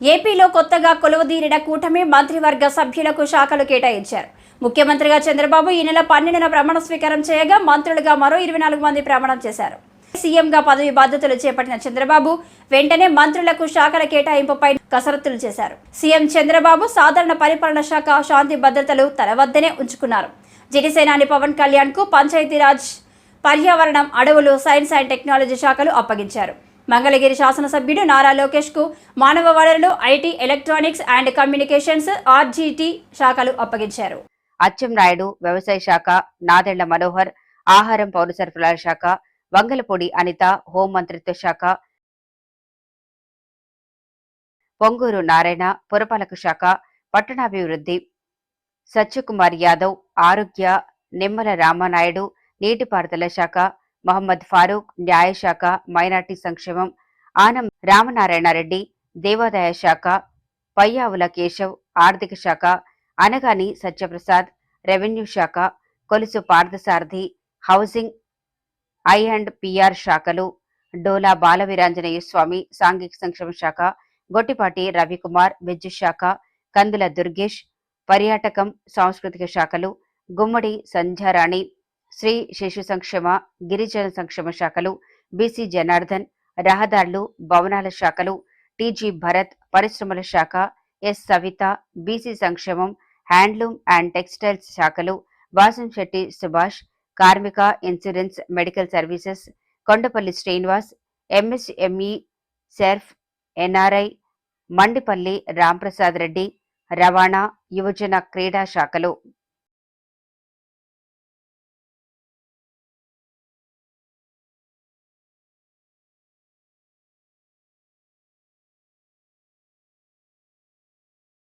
ఏపీలో కొత్తగా కొలువుదీరిన కూటమి మంత్రివర్గ సభ్యులకు శాఖలు కేటాయించారు. ముఖ్యమంత్రిగా చంద్రబాబు ఈ నెల పన్నెండున ప్రమాణ స్వీకారం చేయగా మంత్రులుగా మరో ఇరవై నాలుగు మంది ప్రమాణం చేశారు. సీఎంగా పదవి బాధ్యతలు చేపట్టిన చంద్రబాబు వెంటనే మంత్రులకు శాఖల కేటాయింపుపై కసరత్తులు చేశారు. సీఎం చంద్రబాబు సాధారణ పరిపాలన శాఖ శాంతి భద్రతలు తన వద్దనే ఉంచుకున్నారు. జనసేనాని పవన్ కళ్యాణ్కు పంచాయతీరాజ్ పర్యావరణం అడవులు సైన్స్ అండ్ టెక్నాలజీ శాఖలు అప్పగించారు. మంగళగిరి శాసనసభ్యుడు నారా లోకేష్కు మానవ వనరులు IT electronics and communications RGT శాఖలు అప్పగించారు. అచ్చెంనాయుడు వ్యవసాయ శాఖ నాదెళ్ళ మనోహర్ ఆహారం పౌర సరఫరాల శాఖ వంగలపొడి అనిత హోంమంత్రిత్వ శాఖ పొంగూరు నారాయణ పురపాలక శాఖ పట్టణాభివృద్ధి సత్యకుమార్ యాదవ్ ఆరోగ్య నిమ్మల రామానాయుడు నీటిపారుదల శాఖ మహమ్మద్ ఫారూక్ న్యాయశాఖ మైనార్టీ సంక్షేమం ఆనం రామనారాయణ రెడ్డి దేవాదాయ శాఖ పయ్యావుల కేశవ్ ఆర్థిక శాఖ అనగాని సత్యప్రసాద్ రెవెన్యూ శాఖ Kolusu Parthasarathy housing I and PR శాఖలు డోలా బాలవీరాంజనేయ స్వామి సాంఘిక సంక్షేమ శాఖ గొట్టిపాటి రవికుమార్ విద్యుత్ శాఖ కందుల దుర్గేష్ పర్యాటకం సాంస్కృతిక శాఖలు గుమ్మడి సంధ్యారాణి శ్రీ శిశు సంక్షేమ గిరిజన సంక్షేమ శాఖలు బీసీ జనార్దన్ రహదారులు భవనాల శాఖలు టీజీ భరత్ పరిశ్రమల శాఖ ఎస్ సవిత బీసీ సంక్షేమం హ్యాండ్లూమ్ అండ్ టెక్స్టైల్స్ శాఖలు వాసంశెట్టి సుభాష్ కార్మిక insurance medical services Kondapalli Srinivas MSME SERP NRI Mandipalli Ramprasad Reddy రవాణా యువజన క్రీడా శాఖలు.